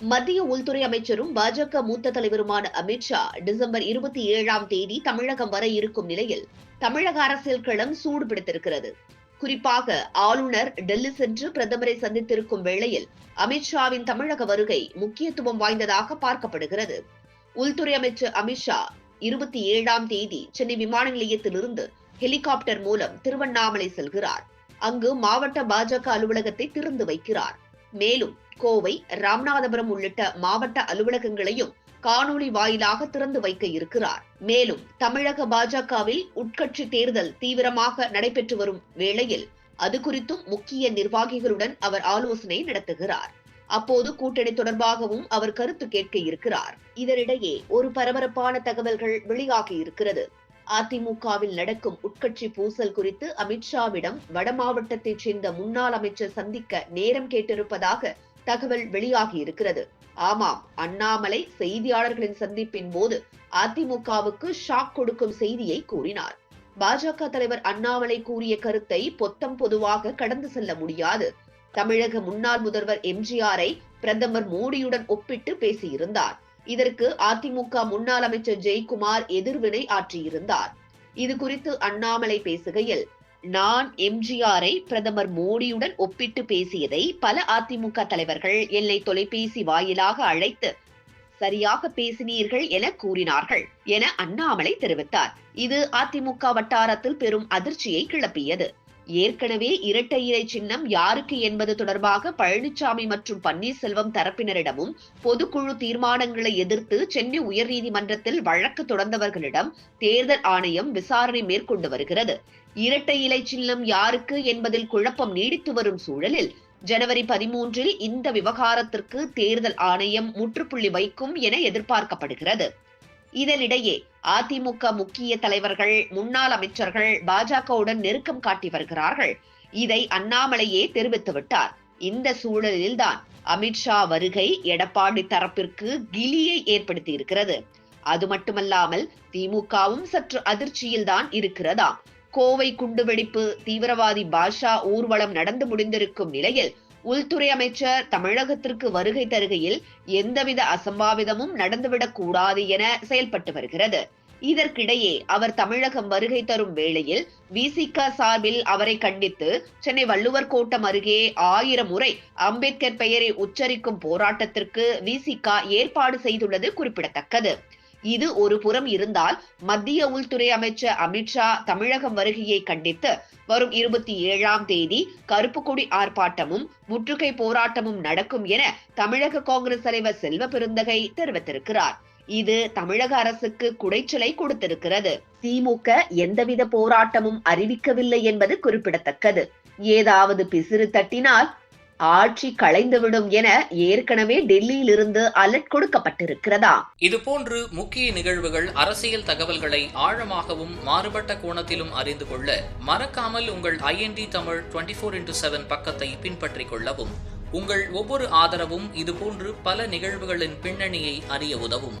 மத்திய உள்துறை அமைச்சரும் பாஜக மூத்த தலைவருமான அமித்ஷா டிசம்பர் இருபத்தி ஏழாம் தேதி தமிழகம் வர இருக்கும் நிலையில் தமிழக அரசியல் களம் சூடு பிடித்திருக்கிறது குறிப்பாக ஆளுநர் டெல்லி சென்று பிரதமரை சந்தித்திருக்கும் வேளையில் அமித்ஷாவின் தமிழக வருகை முக்கியத்துவம் வாய்ந்ததாக பார்க்கப்படுகிறது. உள்துறை அமைச்சர் அமித்ஷா இருபத்தி ஏழாம் தேதி சென்னை விமான நிலையத்திலிருந்து ஹெலிகாப்டர் மூலம் திருவண்ணாமலை செல்கிறார். அங்கு மாவட்ட பாஜக அலுவலகத்தை திறந்து வைக்கிறார். மேலும் கோவை ராமநாதபுரம் உள்ளிட்ட மாவட்ட அலுவலகங்களையும் காணொலி வாயிலாக திறந்து வைக்க இருக்கிறார். மேலும் தமிழக பாஜகவில் உட்கட்சி தேர்தல் தீவிரமாக நடைபெற்று வரும் வேளையில் அது குறித்தும் முக்கிய நிர்வாகிகளுடன் அவர் ஆலோசனை நடத்துகிறார். அப்போது கூட்டணி தொடர்பாகவும் அவர் கருத்து கேட்க இருக்கிறார். இதனிடையே ஒரு பரபரப்பான தகவல்கள் வெளியாகி இருக்கிறது. அதிமுகவில் நடக்கும் உட்கட்சி பூசல் குறித்து அமித்ஷாவிடம் வட மாவட்டத்தைச் சேர்ந்த முன்னாள் அமைச்சர் சந்திக்க நேரம் கேட்டிருப்பதாக தகவல் வெளியாகி இருக்கிறது. ஆமாம் அண்ணாமலை செய்தியாளர்களின் சந்திப்பின் போது அதிமுகவுக்கு ஷாக் கொடுக்கும் செய்தியை கூறினார். பாஜக தலைவர் அண்ணாமலை கூறிய கருத்தை பொத்தம் பொதுவாக கடந்து செல்ல முடியாது. தமிழக முன்னாள் முதல்வர் எம்ஜிஆரை பிரதமர் மோடியுடன் ஒப்பிட்டு பேசியிருந்தார். இதற்கு அதிமுக முன்னாள் அமைச்சர் ஜெயக்குமார் எதிர்வினை ஆற்றியிருந்தார். இது குறித்து அண்ணாமலை பேசுகையில் நான் எம்ஜிஆரை பிரதமர் மோடியுடன் ஒப்பிட்டு பேசியதை பல அதிமுக தலைவர்கள் என்னை தொலைபேசி வாயிலாக அழைத்து சரியாக பேசினீர்கள் என கூறினார்கள் என அண்ணாமலை தெரிவித்தார். இது அதிமுக வட்டாரத்தில் பெரும் அதிர்ச்சியை கிளப்பியது. ஏற்கனவே இரட்டை இலை சின்னம் யாருக்கு என்பது தொடர்பாக பழனிசாமி மற்றும் பன்னீர்செல்வம் தரப்பினரிடமும் பொதுக்குழு தீர்மானங்களை எதிர்த்து சென்னை உயர்நீதிமன்றத்தில் வழக்கு தொடர்ந்தவர்களிடம் தேர்தல் ஆணையம் விசாரணை மேற்கொண்டு வருகிறது. இரட்டை இலை சின்னம் யாருக்கு என்பதில் குழப்பம் நீடித்து வரும் சூழலில் ஜனவரி பதிமூன்றில் இந்த விவகாரத்திற்கு தேர்தல் ஆணையம் முற்றுப்புள்ளி வைக்கும் என எதிர்பார்க்கப்படுகிறது. இதனிடையே அதிமுக முக்கிய தலைவர்கள் முன்னாள் அமைச்சர்கள் பாஜகவுடன் நெருக்கம் காட்டி வருகிறார்கள். இதை அண்ணாமலையே தெரிவித்து விட்டார். இந்த சூழலில்தான் அமித்ஷா வருகை எடப்பாடி தரப்பிற்கு கிலியை ஏற்படுத்தி இருக்கிறது. அது மட்டுமல்லாமல் திமுகவும் சற்று அதிர்ச்சியில் தான் இருக்கிறதாம். கோவை குண்டுவெடிப்பு தீவிரவாதி பாஷா ஊர்வலம் நடந்து முடிந்திருக்கும் நிலையில் உள்துறை அமைச்சர் தமிழகத்திற்கு வருகை தருகையில் எந்தவித அசம்பாவிதமும் நடந்துவிடக் கூடாது என செயல்பட்டு வருகிறது. இதற்கிடையே அவர் தமிழகம் வருகை தரும் வேளையில் விசிக சார்பில் அவரை கண்டித்து சென்னை வள்ளுவர் கோட்டம் அருகே ஆயிரம் முறை அம்பேத்கர் பெயரை உச்சரிக்கும் போராட்டத்திற்கு விசிக ஏற்பாடு செய்துள்ளது குறிப்பிடத்தக்கது. இது ஒரு புறம் இருந்தால் மத்திய உள்துறை அமைச்சர் அமித்ஷா தமிழகம் வருகையை கண்டித்து வரும் இருபத்தி ஏழாம் தேதி கருப்புக்குடி ஆர்ப்பாட்டமும் முற்றுகை போராட்டமும் நடக்கும் என தமிழக காங்கிரஸ் தலைவர் செல்வ பெருந்தகை தெரிவித்திருக்கிறார். இது தமிழக அரசுக்கு குடைச்சலை கொடுத்திருக்கிறது. திமுக எந்தவித போராட்டமும் அறிவிக்கவில்லை என்பது குறிப்பிடத்தக்கது. ஏதாவது பிசிறு தட்டினால் ஆட்சி களைந்துவிடும் என ஏற்கனவே டெல்லியிலிருந்து அலர்ட் கொடுக்கப்பட்டிருக்கிறதா? இதுபோன்று முக்கிய நிகழ்வுகள் அரசியல் தகவல்களை ஆழமாகவும் மாறுபட்ட கோணத்திலும் அறிந்து கொள்ள மறக்காமல் உங்கள் INT Tamil twenty four into seven பக்கத்தை பின்பற்றிக் கொள்ளவும். உங்கள் ஒவ்வொரு ஆதரவும் இதுபோன்று பல நிகழ்வுகளின் பின்னணியை அறிய உதவும்.